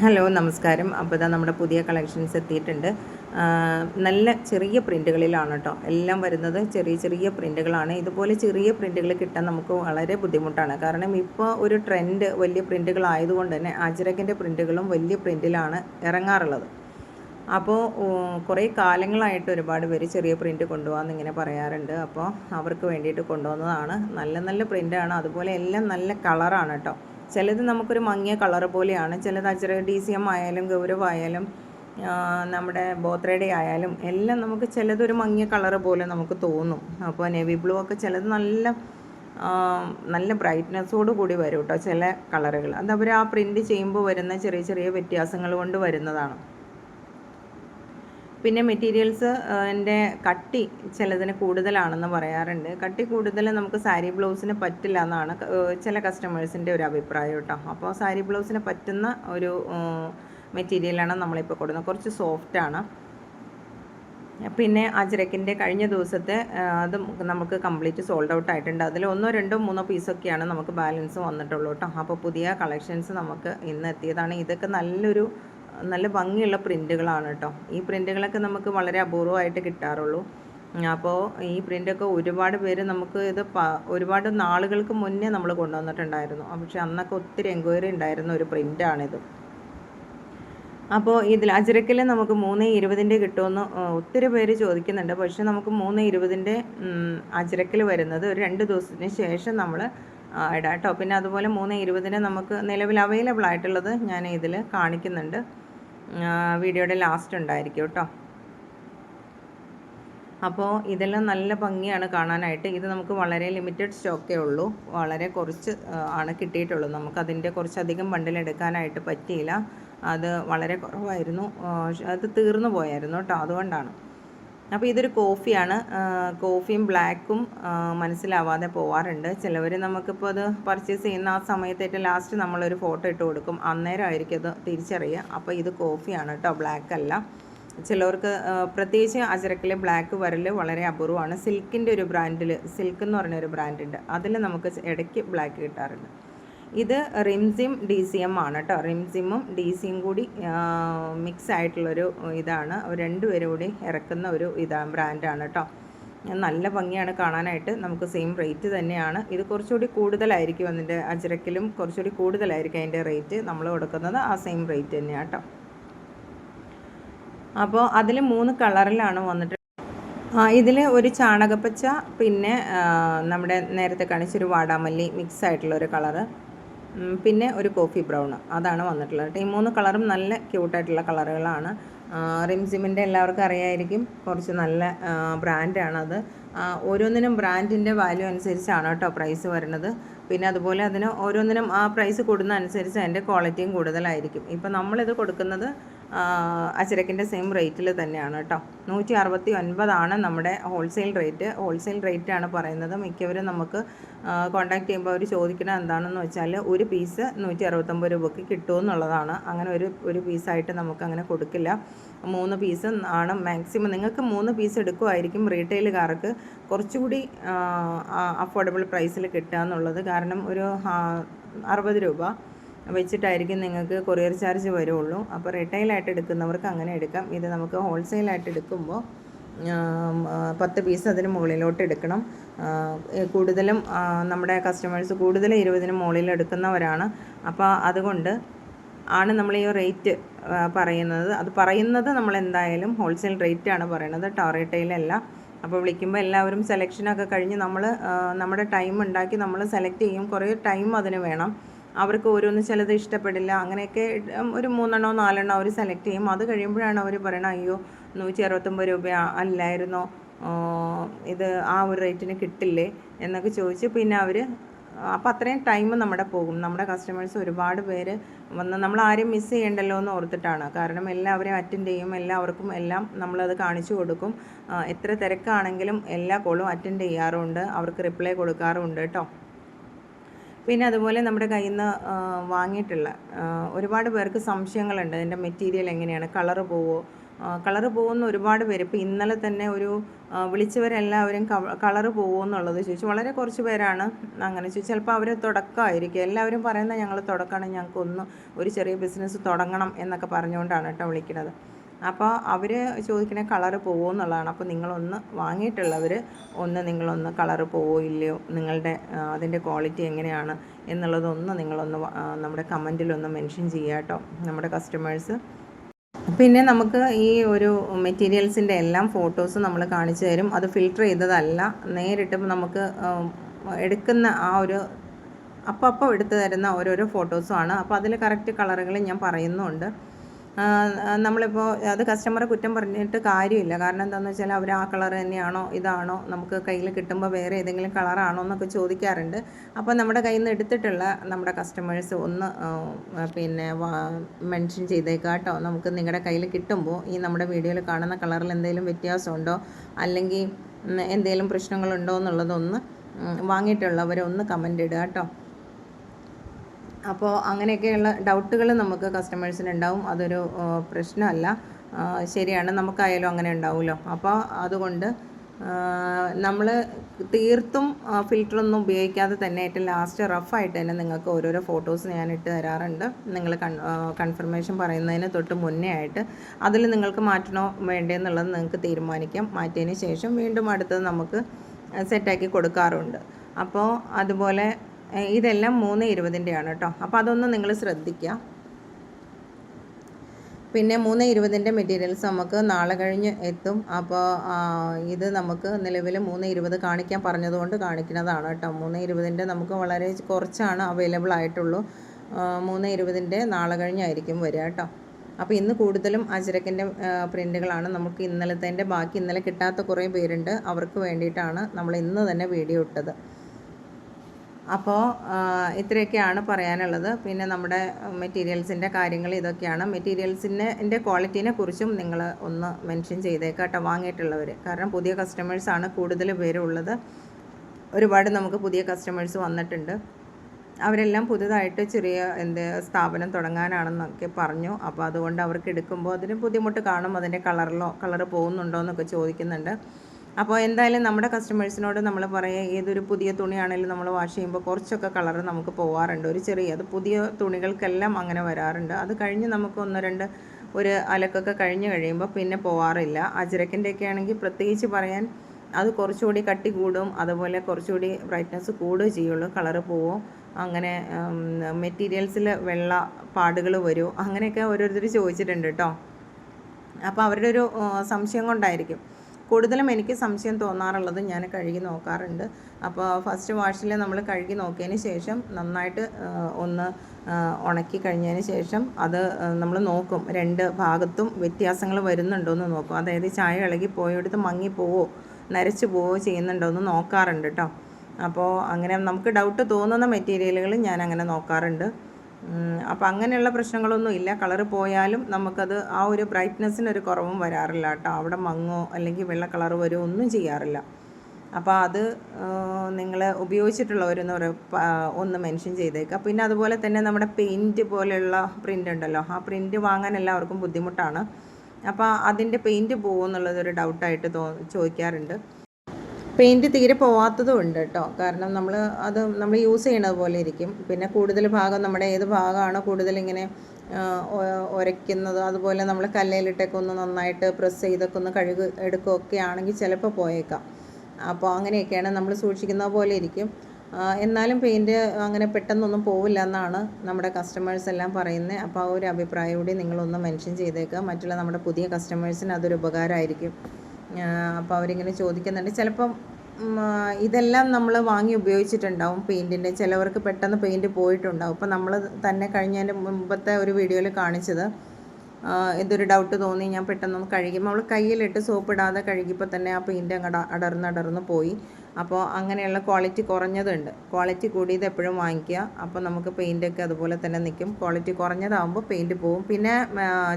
Hello നമസ്കാരം. അപ്പോൾ ഇതാ നമ്മുടെ പുതിയ കളക്ഷൻസ് എത്തിയിട്ടുണ്ട്. നല്ല ചെറിയ പ്രിന്റുകളിലാണ് കേട്ടോ എല്ലാം വരുന്നത് ചെറിയ ചെറിയ പ്രിന്റുകളാണ് ഇതുപോലെ ചെറിയ പ്രിന്റുകൾ കിട്ടാൻ നമുക്ക് വളരെ ബുദ്ധിമുട്ടാണ്. കാരണം ഇപ്പോൾ ഒരു ട്രെൻഡ് വലിയ പ്രിന്റുകളായതുകൊണ്ട് തന്നെ അജരക്കിന്റെ പ്രിന്റുകളും വലിയ പ്രിന്റിലാണ് ഇറങ്ങാറുള്ളത്. അപ്പോൾ കുറേ കാലങ്ങളായിട്ട് ഒരുപാട് പേര് ചെറിയ പ്രിന്റ് കൊണ്ടുപോകാമെന്ന് ഇങ്ങനെ പറയാറുണ്ട്. അപ്പോൾ അവർക്ക് വേണ്ടിയിട്ട് കൊണ്ടുവന്നതാണ്. നല്ല നല്ല പ്രിന്റാണ് അതുപോലെ എല്ലാം നല്ല കളറാണ് കേട്ടോ ചിലത് നമുക്കൊരു മങ്ങിയ കളർ പോലെയാണ്. ചിലത് അച്ചര ഡി സി എം ആയാലും ഗൗരവായാലും നമ്മുടെ ബോത്രയുടെ ആയാലും എല്ലാം നമുക്ക് ചിലതൊരു മങ്ങിയ കളർ പോലെ നമുക്ക് തോന്നും. അപ്പോൾ നേവി ബ്ലൂ ഒക്കെ ചിലത് നല്ല നല്ല ബ്രൈറ്റ്നെസ്സോട് കൂടി വരും കേട്ടോ ചില കളറുകൾ. അതവർ ആ പ്രിന്റ് ചെയ്യുമ്പോൾ വരുന്ന ചെറിയ ചെറിയ വ്യത്യാസങ്ങൾ കൊണ്ട് വരുന്നതാണ്. പിന്നെ മെറ്റീരിയൽസ് എന്റെ കട്ടി ചിലതിന് കൂടുതലാണെന്ന് പറയാറുണ്ട്. കട്ടി കൂടുതൽ നമുക്ക് സാരി ബ്ലൗസിന് പറ്റില്ല എന്നാണ് ചില കസ്റ്റമേഴ്സിന്റെ ഒരു അഭിപ്രായം കേട്ടോ. അപ്പോൾ സാരി ബ്ലൗസിന് പറ്റുന്ന ഒരു മെറ്റീരിയലാണ് നമ്മളിപ്പോൾ കൊടുക്കുന്നത്. കുറച്ച് സോഫ്റ്റാണ് പിന്നെ അജരക്കിന്റെ കഴിഞ്ഞ ദിവസത്തെ അത് നമുക്ക് കംപ്ലീറ്റ് സോൾഡ് ഔട്ട് ആയിട്ടുണ്ട്. അതിൽ ഒന്നോ രണ്ടോ മൂന്നോ പീസൊക്കെയാണ് നമുക്ക് ബാലൻസ് വന്നിട്ടുള്ളൂ കേട്ടോ. അപ്പോൾ പുതിയ കളക്ഷൻസ് നമുക്ക് ഇന്ന് എത്തിയതാണ്. ഇതൊക്കെ നല്ലൊരു നല്ല ഭംഗിയുള്ള പ്രിന്റുകളാണ് കേട്ടോ. ഈ പ്രിന്റുകളൊക്കെ നമുക്ക് വളരെ അപൂർവമായിട്ട് കിട്ടാറുള്ളൂ. അപ്പോൾ ഈ പ്രിന്റൊക്കെ ഒരുപാട് പേര് നമുക്ക് ഇത് ഒരുപാട് നാളുകൾക്ക് മുന്നേ നമ്മൾ കൊണ്ടുവന്നിട്ടുണ്ടായിരുന്നു. പക്ഷെ അന്നൊക്കെ ഒത്തിരി എൻക്വയറി ഉണ്ടായിരുന്ന ഒരു പ്രിന്റാണിത് അപ്പോൾ ഇതിൽ അജരക്കിൽ നമുക്ക് മൂന്ന് ഇരുപതിന്റെ കിട്ടുമെന്ന് ഒത്തിരി പേര് ചോദിക്കുന്നുണ്ട്. പക്ഷേ നമുക്ക് മൂന്ന് ഇരുപതിന്റെ അജരക്കിൽ വരുന്നത് ഒരു രണ്ട് ദിവസത്തിന് ശേഷം നമ്മൾ ഇടാം കേട്ടോ. പിന്നെ അതുപോലെ മൂന്ന് ഇരുപതിന് നമുക്ക് നിലവിൽ അവൈലബിൾ ആയിട്ടുള്ളത് ഞാൻ ഇതിൽ കാണിക്കുന്നുണ്ട്. വീഡിയോയുടെ ലാസ്റ്റ് ഉണ്ടായിരിക്കും കേട്ടോ. അപ്പോൾ ഇതെല്ലാം നല്ല ഭംഗിയാണ് കാണാനായിട്ട്. ഇത് നമുക്ക് വളരെ ലിമിറ്റഡ് സ്റ്റോക്കേ ഉള്ളൂ. വളരെ കുറച്ച് ആണ് കിട്ടിയിട്ടുള്ളൂ. നമുക്ക് അതിന്റെ കുറച്ചധികം ബണ്ടിൽ എടുക്കാനായിട്ട് പറ്റിയില്ല. അത് വളരെ കുറവായിരുന്നു. അത് തീർന്നു പോയായിരുന്നു കേട്ടോ. അതുകൊണ്ടാണ്. അപ്പോൾ ഇതൊരു കോഫിയാണ്. കോഫിയും ബ്ലാക്കും മനസ്സിലാവാതെ പോവാറുണ്ട്. ചിലവർ നമുക്കിപ്പോൾ അത് പർച്ചേസ് ചെയ്യുന്ന ആ സമയത്തേറ്റ് ലാസ്റ്റ് നമ്മളൊരു ഫോട്ടോ ഇട്ട് കൊടുക്കും. അന്നേരം ആയിരിക്കും അത് തിരിച്ചറിയുക. അപ്പോൾ ഇത് കോഫിയാണ് കേട്ടോ ബ്ലാക്ക് അല്ല ചിലവർക്ക് പ്രത്യേകിച്ച് അജരക്കിലെ ബ്ലാക്ക് വരൽ വളരെ അപൂർവമാണ്. സിൽക്കിന്റെ ഒരു ബ്രാൻഡിൽ സിൽക്ക് എന്ന് പറഞ്ഞൊരു ബ്രാൻഡുണ്ട്. അതിൽ നമുക്ക് ഇടയ്ക്ക് ബ്ലാക്ക് കിട്ടാറുണ്ട്. ഇത് റിംസിം ഡി സി എം ആണ് കേട്ടോ. റിംസിമും ഡി സിയും കൂടി മിക്സ് ആയിട്ടുള്ളൊരു ഇതാണ്. രണ്ടുപേരും കൂടി ഇറക്കുന്ന ഒരു ഇതാണ് ബ്രാൻഡാണ് കേട്ടോ. നല്ല ഭംഗിയാണ് കാണാനായിട്ട്. നമുക്ക് സെയിം റേറ്റ് തന്നെയാണ്. ഇത് കുറച്ചുകൂടി കൂടുതലായിരിക്കും അതിന്റെ അജരക്കിലും കുറച്ചുകൂടി കൂടുതലായിരിക്കും അതിന്റെ റേറ്റ് നമ്മൾ കൊടുക്കുന്നത്. ആ സെയിം റേറ്റ് തന്നെയാണ് കേട്ടോ. അപ്പോൾ അതിൽ മൂന്ന് കളറിലാണ് വന്നിട്ട് ഇതിൽ ഒരു ചാണകപ്പച്ച പിന്നെ നമ്മുടെ നേരത്തെ കാണിച്ചൊരു വാടാമല്ലി മിക്സ് ആയിട്ടുള്ള ഒരു കളറ്. പിന്നെ ഒരു കോഫി ബ്രൗൺ. അതാണ് വന്നിട്ടുള്ളത് ഈ മൂന്ന് കളറും നല്ല ക്യൂട്ടായിട്ടുള്ള കളറുകളാണ്. റിംസിമിന്റെ എല്ലാവർക്കും അറിയായിരിക്കും. കുറച്ച് നല്ല ബ്രാൻഡാണത് ഓരോന്നിനും ബ്രാൻഡിന്റെ വാല്യൂ അനുസരിച്ചാണ് കേട്ടോ പ്രൈസ് വരുന്നത്. പിന്നെ അതുപോലെ അതിന് ഓരോന്നിനും ആ പ്രൈസ് കൂടുന്ന അനുസരിച്ച് അതിന്റെ ക്വാളിറ്റിയും കൂടുതലായിരിക്കും. ഇപ്പം നമ്മളിത് കൊടുക്കുന്നത് അച്ചരക്കിന്റെ സെയിം റേറ്റിൽ തന്നെയാണ് കേട്ടോ. നൂറ്റി അറുപത്തി ഒൻപതാണ് നമ്മുടെ ഹോൾസെയിൽ റേറ്റ് ഹോൾസെയിൽ റേറ്റാണ് പറയുന്നത്. മിക്കവരും നമുക്ക് കോൺടാക്ട് ചെയ്യുമ്പോൾ അവർ ചോദിക്കുന്നത് എന്താണെന്ന് വെച്ചാൽ ഒരു പീസ് നൂറ്റി അറുപത്തൊമ്പത് രൂപയ്ക്ക് കിട്ടുമെന്നുള്ളതാണ് അങ്ങനെ ഒരു ഒരു പീസായിട്ട് നമുക്ക് അങ്ങനെ കൊടുക്കില്ല. മൂന്ന് പീസ് ആണ് മാക്സിമം നിങ്ങൾക്ക് മൂന്ന് പീസ് എടുക്കുമായിരിക്കും റീറ്റെയിലുകാർക്ക് കുറച്ചുകൂടി അഫോർഡബിൾ പ്രൈസിൽ കിട്ടുക എന്നുള്ളത്. കാരണം ഒരു അറുപത് രൂപ വെച്ചിട്ടായിരിക്കും നിങ്ങൾക്ക് കൊറിയർ ചാർജ് വരുള്ളൂ. അപ്പോൾ റീറ്റെയിലായിട്ട് എടുക്കുന്നവർക്ക് അങ്ങനെ എടുക്കാം. ഇത് നമുക്ക് ഹോൾസെയിലായിട്ട് എടുക്കുമ്പോൾ പത്ത് പീസ് അതിന് മുകളിലോട്ട് എടുക്കണം. കൂടുതലും നമ്മുടെ കസ്റ്റമേഴ്സ് കൂടുതൽ ഇരുപതിന് മുകളിൽ എടുക്കുന്നവരാണ്. അപ്പോൾ അതുകൊണ്ട് ആണ് നമ്മൾ ഈ റേറ്റ് പറയുന്നത്. അത് പറയുന്നത് നമ്മൾ എന്തായാലും ഹോൾസെയിൽ റേറ്റ് ആണ് പറയുന്നത്. റീറ്റെയിലല്ല അപ്പോൾ വിളിക്കുമ്പോൾ എല്ലാവരും സെലക്ഷനൊക്കെ കഴിഞ്ഞ് നമ്മൾ നമ്മുടെ ടൈം ഉണ്ടാക്കി നമ്മൾ സെലക്ട് ചെയ്യും. കുറേ ടൈം അതിന് വേണം. അവർക്ക് ഓരോന്ന് ചിലത് ഇഷ്ടപ്പെടില്ല. അങ്ങനെയൊക്കെ ഒരു മൂന്നെണ്ണോ നാലെണ്ണോ അവർ സെലക്ട് ചെയ്യും. അത് കഴിയുമ്പോഴാണ് അവർ പറയണത് അയ്യോ നൂറ്റി അറുപത്തൊമ്പത് രൂപ അല്ലായിരുന്നോ? ഇത് ആ ഒരു റേറ്റിന് കിട്ടില്ലേ? എന്നൊക്കെ ചോദിച്ച് പിന്നെ അവർ അപ്പോൾ അത്രയും ടൈം നമ്മുടെ പോകും. നമ്മുടെ കസ്റ്റമേഴ്സ് ഒരുപാട് പേര് വന്ന് നമ്മൾ ആരെയും മിസ് ചെയ്യണ്ടല്ലോ എന്ന് ഓർത്തിട്ടാണ്. കാരണം എല്ലാവരെയും അറ്റൻഡ് ചെയ്യും. എല്ലാവർക്കും എല്ലാം നമ്മളത് കാണിച്ചു കൊടുക്കും. എത്ര തിരക്കാണെങ്കിലും എല്ലാ കോളും അറ്റൻഡ് ചെയ്യാറുണ്ട്. അവർക്ക് റിപ്ലൈ കൊടുക്കാറുണ്ട് കേട്ടോ പിന്നെ അതുപോലെ നമ്മുടെ കയ്യിൽ നിന്ന് വാങ്ങിയിട്ടുള്ള ഒരുപാട് പേർക്ക് സംശയങ്ങളുണ്ട്. അതിന്റെ മെറ്റീരിയൽ എങ്ങനെയാണ്? കളറ് പോവോ? കളറ് പോകുന്ന ഒരുപാട് പേര് ഇപ്പോൾ ഇന്നലെ തന്നെ ഒരു വിളിച്ചവരെല്ലാവരും കളറ് പോകുമെന്നുള്ളത് ചോദിച്ചു. വളരെ കുറച്ച് പേരാണ് അങ്ങനെ ചോദിച്ചു ചിലപ്പോൾ അവർ തുടക്കമായിരിക്കും. എല്ലാവരും പറയുന്നത് ഞങ്ങൾ തുടക്കമാണ് ഞങ്ങൾക്കൊന്ന് ഒരു ചെറിയ ബിസിനസ് തുടങ്ങണം എന്നൊക്കെ പറഞ്ഞുകൊണ്ടാണ് കേട്ടോ വിളിക്കുന്നത്. അപ്പോൾ അവർ ചോദിക്കുന്ന കളറ് പോകുമോ എന്നുള്ളതാണ്. അപ്പോൾ നിങ്ങളൊന്ന് വാങ്ങിയിട്ടുള്ളവർ ഒന്ന് നിങ്ങളൊന്ന് കളറ് പോവോ ഇല്ലയോ നിങ്ങളുടെ അതിന്റെ ക്വാളിറ്റി എങ്ങനെയാണ് എന്നുള്ളതൊന്ന് നിങ്ങളൊന്ന് നമ്മുടെ കമന്റിലൊന്ന് മെൻഷൻ ചെയ്യാട്ടോ നമ്മുടെ കസ്റ്റമേഴ്സ്. പിന്നെ നമുക്ക് ഈ ഒരു മെറ്റീരിയൽസിന്റെ എല്ലാം ഫോട്ടോസ് നമ്മൾ കാണിച്ചു തരും. അത് ഫിൽട്ടർ ചെയ്തതല്ല. നേരിട്ട് നമുക്ക് എടുക്കുന്ന ആ ഒരു അപ്പം അപ്പം എടുത്തു തരുന്ന ഓരോരോ ഫോട്ടോസുമാണ് അപ്പോൾ അതിൽ കറക്റ്റ് കളറുകൾ ഞാൻ പറയുന്നുണ്ട്. നമ്മളിപ്പോൾ അത് കസ്റ്റമറെ കുറ്റം പറഞ്ഞിട്ട് കാര്യമില്ല. കാരണം എന്താണെന്ന് വെച്ചാൽ അവർ ആ കളർ തന്നെയാണോ ഇതാണോ നമുക്ക് കയ്യിൽ കിട്ടുമ്പോൾ വേറെ ഏതെങ്കിലും കളറാണോ എന്നൊക്കെ ചോദിക്കാറുണ്ട്. അപ്പോൾ നമ്മുടെ കയ്യിൽ നിന്ന് എടുത്തിട്ടുള്ള നമ്മുടെ കസ്റ്റമേഴ്സ് ഒന്ന് പിന്നെ മെൻഷൻ ചെയ്തേക്കാട്ടോ. നമുക്ക് നിങ്ങളുടെ കയ്യിൽ കിട്ടുമ്പോൾ ഈ നമ്മുടെ വീഡിയോയിൽ കാണുന്ന കളറിൽ എന്തെങ്കിലും വ്യത്യാസമുണ്ടോ അല്ലെങ്കിൽ എന്തെങ്കിലും പ്രശ്നങ്ങളുണ്ടോ എന്നുള്ളതൊന്ന് വാങ്ങിയിട്ടുള്ളവരൊന്ന് കമന്റ് ഇടുക കേട്ടോ. അപ്പോൾ അങ്ങനെയൊക്കെയുള്ള ഡൗട്ടുകൾ നമുക്ക് കസ്റ്റമേഴ്സിന് ഉണ്ടാവും അതൊരു പ്രശ്നമല്ല. ശരിയാണ്. നമുക്കായാലും അങ്ങനെ ഉണ്ടാവുമല്ലോ അപ്പോൾ അതുകൊണ്ട് നമ്മൾ തീർത്തും ഫിൽറ്ററൊന്നും ഉപയോഗിക്കാതെ തന്നെ ഏറ്റവും ലാസ്റ്റ് റഫായിട്ട് തന്നെ നിങ്ങൾക്ക് ഓരോരോ ഫോട്ടോസ് ഞാൻ ഇട്ട് തരാറുണ്ട്. നിങ്ങൾ കൺ കൺഫർമേഷൻ പറയുന്നതിന് തൊട്ട് മുന്നേ ആയിട്ട് അതിൽ നിങ്ങൾക്ക് മാറ്റണോ വേണ്ടേന്നുള്ളത് നിങ്ങൾക്ക് തീരുമാനിക്കാം. മാറ്റിയതിന് ശേഷം വീണ്ടും അടുത്തത് നമുക്ക് സെറ്റാക്കി കൊടുക്കാറുണ്ട്. അപ്പോൾ അതുപോലെ ഇതെല്ലാം മൂന്ന് ഇരുപതിന്റെയാണ് കേട്ടോ. അപ്പോൾ അതൊന്ന് നിങ്ങൾ ശ്രദ്ധിക്കുക പിന്നെ മൂന്ന് ഇരുപതിന്റെ മെറ്റീരിയൽസ് നമുക്ക് നാളെ കഴിഞ്ഞ് എത്തും. അപ്പോൾ ഇത് നമുക്ക് നിലവിൽ മൂന്ന് ഇരുപത് കാണിക്കാൻ പറഞ്ഞതുകൊണ്ട് കാണിക്കുന്നതാണ് കേട്ടോ. മൂന്ന് ഇരുപതിന്റെ നമുക്ക് വളരെ കുറച്ചാണ് അവൈലബിൾ ആയിട്ടുള്ളൂ. മൂന്ന് ഇരുപതിന്റെ നാളെ കഴിഞ്ഞായിരിക്കും വരിക കേട്ടോ. അപ്പോൾ ഇന്ന് കൂടുതലും അജരക്കിന്റെ പ്രിന്റുകളാണ് നമുക്ക് ഇന്നലത്തെ ബാക്കി ഇന്നലെ കിട്ടാത്ത കുറേ പേരുണ്ട്. അവർക്ക് വേണ്ടിയിട്ടാണ് നമ്മൾ ഇന്ന് തന്നെ വീഡിയോ ഇട്ടത്. അപ്പോൾ ഇത്രയൊക്കെയാണ് പറയാനുള്ളത്. പിന്നെ നമ്മുടെ മെറ്റീരിയൽസിന്റെ കാര്യങ്ങൾ ഇതൊക്കെയാണ്. മെറ്റീരിയൽസിന്റെ എന്റെ ക്വാളിറ്റീനെ കുറിച്ചും നിങ്ങൾ ഒന്ന് മെൻഷൻ ചെയ്തേക്കാട്ടോ വാങ്ങിയിട്ടുള്ളവർ കാരണം പുതിയ കസ്റ്റമേഴ്സാണ് കൂടുതൽ പേരുള്ളത് ഒരുപാട് നമുക്ക് പുതിയ കസ്റ്റമേഴ്സ് വന്നിട്ടുണ്ട്. അവരെല്ലാം പുതുതായിട്ട് ചെറിയ എന്ത് സ്ഥാപനം തുടങ്ങാനാണെന്നൊക്കെ പറഞ്ഞു. അപ്പോൾ അതുകൊണ്ട് അവർക്ക് എടുക്കുമ്പോൾ അതിന് ബുദ്ധിമുട്ട് കാണും. അതിന്റെ കളറിലോ കളർ പോകുന്നുണ്ടോ എന്നൊക്കെ ചോദിക്കുന്നുണ്ട്. അപ്പോൾ എന്തായാലും നമ്മുടെ കസ്റ്റമേഴ്സിനോട് നമ്മൾ പറയുക ഏതൊരു പുതിയ തുണിയാണെങ്കിലും നമ്മൾ വാഷ് ചെയ്യുമ്പോൾ കുറച്ചൊക്കെ കളർ നമുക്ക് പോവാറുണ്ട്. ഒരു ചെറിയ അത് പുതിയ തുണികൾക്കെല്ലാം അങ്ങനെ വരാറുണ്ട്. അത് കഴിഞ്ഞ് നമുക്ക് ഒന്ന് രണ്ട് ഒരു അലക്കൊക്കെ കഴിഞ്ഞ് കഴിയുമ്പോൾ പിന്നെ പോവാറില്ല. അജരക്കിന്റെയൊക്കെ ആണെങ്കിൽ പ്രത്യേകിച്ച് പറയാൻ അത് കുറച്ചുകൂടി കട്ടി കൂടും. അതുപോലെ കുറച്ചുകൂടി ബ്രൈറ്റ്നസ് കൂടുകയും ചെയ്യുള്ളൂ. കളറ് പോവും. അങ്ങനെ മെറ്റീരിയൽസിൽ വെള്ള പാടുകൾ വരും. അങ്ങനെയൊക്കെ ഓരോരുത്തർ ചോദിച്ചിട്ടുണ്ട് കേട്ടോ അപ്പോൾ അവരുടെ ഒരു സംശയം കൊണ്ടായിരിക്കും. കൂടുതലും എനിക്ക് സംശയം തോന്നാറുള്ളത് ഞാൻ കഴുകി നോക്കാറുണ്ട്. അപ്പോൾ ഫസ്റ്റ് വാഷിൽ നമ്മൾ കഴുകി നോക്കിയതിന് ശേഷം നന്നായിട്ട് ഒന്ന് ഉണക്കി കഴിഞ്ഞതിന് ശേഷം അത് നമ്മൾ നോക്കും. രണ്ട് ഭാഗത്തും വ്യത്യാസങ്ങൾ വരുന്നുണ്ടോ എന്ന് നോക്കും. അതായത് ചായ ഇളകി പോയെടുത്ത് മങ്ങിപ്പോവോ പോവോ നരച്ച് പോവോ ചെയ്യുന്നുണ്ടോ എന്ന് നോക്കാറുണ്ട് കേട്ടോ അപ്പോൾ അങ്ങനെ നമുക്ക് ഡൗട്ട് തോന്നുന്ന മെറ്റീരിയലുകൾ ഞാൻ അങ്ങനെ നോക്കാറുണ്ട്. അപ്പോൾ അങ്ങനെയുള്ള പ്രശ്നങ്ങളൊന്നും ഇല്ല. കളറ് പോയാലും നമുക്കത് ആ ഒരു ബ്രൈറ്റ്നെസ്സിനൊരു കുറവും വരാറില്ല കേട്ടോ. അവിടെ മങ്ങോ അല്ലെങ്കിൽ വെള്ള കളർ വരുമോ ഒന്നും ചെയ്യാറില്ല. അപ്പോൾ അത് നിങ്ങൾ ഉപയോഗിച്ചിട്ടുള്ളവരെന്ന് പറയുക ഒന്ന് മെൻഷൻ ചെയ്തേക്കുക പിന്നെ അതുപോലെ തന്നെ നമ്മുടെ പെയിന്റ് പോലെയുള്ള പ്രിന്റ് ഉണ്ടല്ലോ. ആ പ്രിന്റ് വാങ്ങാൻ എല്ലാവർക്കും ബുദ്ധിമുട്ടാണ്. അപ്പോൾ അതിന്റെ പെയിന്റ് പോകുമെന്നുള്ളതൊരു ഡൗട്ടായിട്ട് തോ ചോദിക്കാറുണ്ട്. പെയിന്റ് തീരെ പോവാത്തതും ഉണ്ട് കേട്ടോ. കാരണം നമ്മൾ അത് നമ്മൾ യൂസ് ചെയ്യണത് പോലെ ഇരിക്കും. പിന്നെ കൂടുതൽ ഭാഗം നമ്മുടെ ഏത് ഭാഗമാണോ കൂടുതൽ ഇങ്ങനെ ഉരയ്ക്കുന്നത് അതുപോലെ നമ്മൾ കല്ലയിലിട്ടൊക്കെ ഒന്ന് നന്നായിട്ട് പ്രസ് ചെയ്തൊക്കെ ഒന്ന് കഴുകി എടുക്കുകയൊക്കെ ആണെങ്കിൽ ചിലപ്പോൾ പോയേക്കാം. അപ്പോൾ അങ്ങനെയൊക്കെയാണ് നമ്മൾ സൂക്ഷിക്കുന്നത് പോലെ ഇരിക്കും. എന്നാലും പെയിന്റ് അങ്ങനെ പെട്ടെന്നൊന്നും പോവില്ല എന്നാണ് നമ്മുടെ കസ്റ്റമേഴ്സ് എല്ലാം പറയുന്നത്. അപ്പോൾ ആ ഒരു അഭിപ്രായം കൂടി നിങ്ങളൊന്ന് മെൻഷൻ ചെയ്തേക്കുക മറ്റുള്ള നമ്മുടെ പുതിയ കസ്റ്റമേഴ്സിന് അതൊരു ഉപകാരമായിരിക്കും. അപ്പോൾ അവരിങ്ങനെ ചോദിക്കുന്നുണ്ട്. ചിലപ്പം ഇതെല്ലാം നമ്മൾ വാങ്ങി ഉപയോഗിച്ചിട്ടുണ്ടാവും പെയിന്റിന്റെ ചിലവർക്ക് പെട്ടെന്ന് പെയിന്റ് പോയിട്ടുണ്ടാവും. അപ്പോൾ നമ്മൾ തന്നെ കഴിഞ്ഞതിന്റെ മുമ്പത്തെ ഒരു വീഡിയോയിൽ കാണിച്ചത് ഇതൊരു ഡൗട്ട് തോന്നി ഞാൻ പെട്ടെന്ന് കഴുകുമ്പോൾ നമ്മൾ കയ്യിലിട്ട് സോപ്പ് ഇടാതെ കഴുകിയപ്പോൾ തന്നെ ആ പെയിന്റ് അങ്ങ് അടർന്നടർന്ന് അടർന്ന് അടർന്ന് പോയി. അപ്പോൾ അങ്ങനെയുള്ള ക്വാളിറ്റി കുറഞ്ഞതുണ്ട്. ക്വാളിറ്റി കൂടിയത് എപ്പോഴും വാങ്ങിക്കുക. അപ്പോൾ നമുക്ക് പെയിന്റൊക്കെ അതുപോലെ തന്നെ നിൽക്കും. ക്വാളിറ്റി കുറഞ്ഞതാകുമ്പോൾ പെയിന്റ് പോവും. പിന്നെ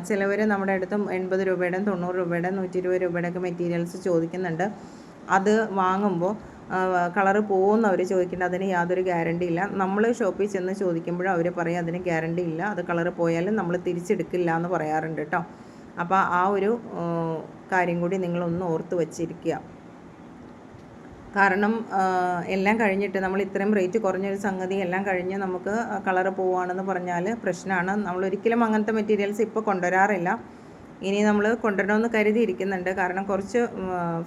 ചിലവർ നമ്മുടെ അടുത്തും എൺപത് രൂപയുടെയും തൊണ്ണൂറ് രൂപയുടെയും നൂറ്റി ഇരുപത് രൂപയുടെയൊക്കെ മെറ്റീരിയൽസ് ചോദിക്കുന്നുണ്ട്. അത് വാങ്ങുമ്പോൾ കളറ് പോകുമെന്ന് അവർ ചോദിക്കേണ്ട അതിന് യാതൊരു ഗ്യാരണ്ടി ഇല്ല. നമ്മൾ ഷോപ്പിൽ ചെന്ന് ചോദിക്കുമ്പോഴും അവർ പറയും അതിന് ഗ്യാരണ്ടി ഇല്ല. അത് കളറ് പോയാലും നമ്മൾ തിരിച്ചെടുക്കില്ല എന്ന് പറയാറുണ്ട് കേട്ടോ അപ്പോൾ ആ ഒരു കാര്യം കൂടി നിങ്ങളൊന്ന് ഓർത്ത് വച്ചിരിക്കുക. കാരണം എല്ലാം കഴിഞ്ഞിട്ട് നമ്മൾ ഇത്രയും റേറ്റ് കുറഞ്ഞൊരു സംഗതി എല്ലാം കഴിഞ്ഞ് നമുക്ക് കളറ് പോവുകയാണെന്ന് പറഞ്ഞാൽ പ്രശ്നമാണ് നമ്മൾ ഒരിക്കലും അങ്ങനത്തെ മെറ്റീരിയൽസ് ഇപ്പോൾ കൊണ്ടുവരാറില്ല. ഇനി നമ്മൾ കൊണ്ടുവരണമെന്ന് കരുതിയിരിക്കുന്നുണ്ട്. കാരണം കുറച്ച്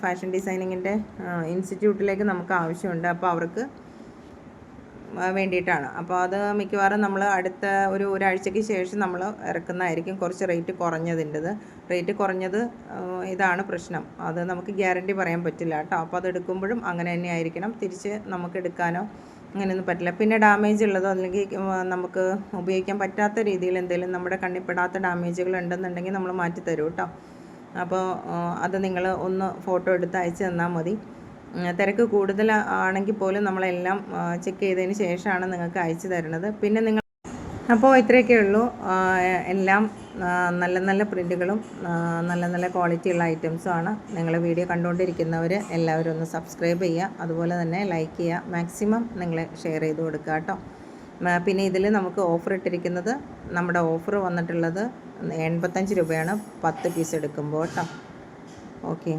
ഫാഷൻ ഡിസൈനിങ്ങിന്റെ ഇൻസ്റ്റിറ്റ്യൂട്ടിലേക്ക് നമുക്ക് ആവശ്യമുണ്ട്. അപ്പോൾ അവർക്ക് വേണ്ടിയിട്ടാണ്. അപ്പോൾ അത് മിക്കവാറും നമ്മൾ അടുത്ത ഒരു ഒരാഴ്ചയ്ക്ക് ശേഷം നമ്മൾ ഇറക്കുന്നതായിരിക്കും കുറച്ച് റേറ്റ് കുറഞ്ഞതിന്റെത്. റേറ്റ് കുറഞ്ഞത് ഇതാണ് പ്രശ്നം. അത് നമുക്ക് ഗ്യാരണ്ടി പറയാൻ പറ്റില്ല കേട്ടോ. അപ്പോൾ അത് എടുക്കുമ്പോഴും അങ്ങനെ തന്നെ ആയിരിക്കണം തിരിച്ച് നമുക്ക് എടുക്കാനോ അങ്ങനെയൊന്നും പറ്റില്ല. പിന്നെ ഡാമേജ് ഉള്ളതോ അല്ലെങ്കിൽ നമുക്ക് ഉപയോഗിക്കാൻ പറ്റാത്ത രീതിയിൽ എന്തെങ്കിലും നമ്മുടെ കണ്ണിപ്പെടാത്ത ഡാമേജുകൾ ഉണ്ടെന്നുണ്ടെങ്കിൽ നമ്മൾ മാറ്റി തരും കേട്ടോ അപ്പോൾ അത് നിങ്ങൾ ഒന്ന് ഫോട്ടോ എടുത്ത് അയച്ചു തന്നാൽ മതി. തിരക്ക് കൂടുതൽ ആണെങ്കിൽ പോലും നമ്മളെല്ലാം ചെക്ക് ചെയ്തതിന് ശേഷമാണ് നിങ്ങൾക്ക് അയച്ചു തരുന്നത്. പിന്നെ നിങ്ങൾ അപ്പോൾ ഇത്രയൊക്കെ ഉള്ളൂ. എല്ലാം നല്ല നല്ല പ്രിന്റുകളും നല്ല നല്ല ക്വാളിറ്റിയുള്ള ഐറ്റംസും ആണ് നിങ്ങൾ വീഡിയോ കണ്ടുകൊണ്ടിരിക്കുന്നവർ എല്ലാവരും ഒന്ന് സബ്സ്ക്രൈബ് ചെയ്യുക. അതുപോലെ തന്നെ ലൈക്ക് ചെയ്യുക. മാക്സിമം നിങ്ങൾ ഷെയർ ചെയ്ത് കൊടുക്കുക കേട്ടോ. പിന്നെ ഇതിൽ നമുക്ക് ഓഫർ ഇട്ടിരിക്കുന്നത് നമ്മുടെ ഓഫർ വന്നിട്ടുള്ളത് എൺപത്തഞ്ച് രൂപയാണ്. പത്ത് പീസ് എടുക്കുമ്പോൾ കേട്ടോ. ഓക്കെ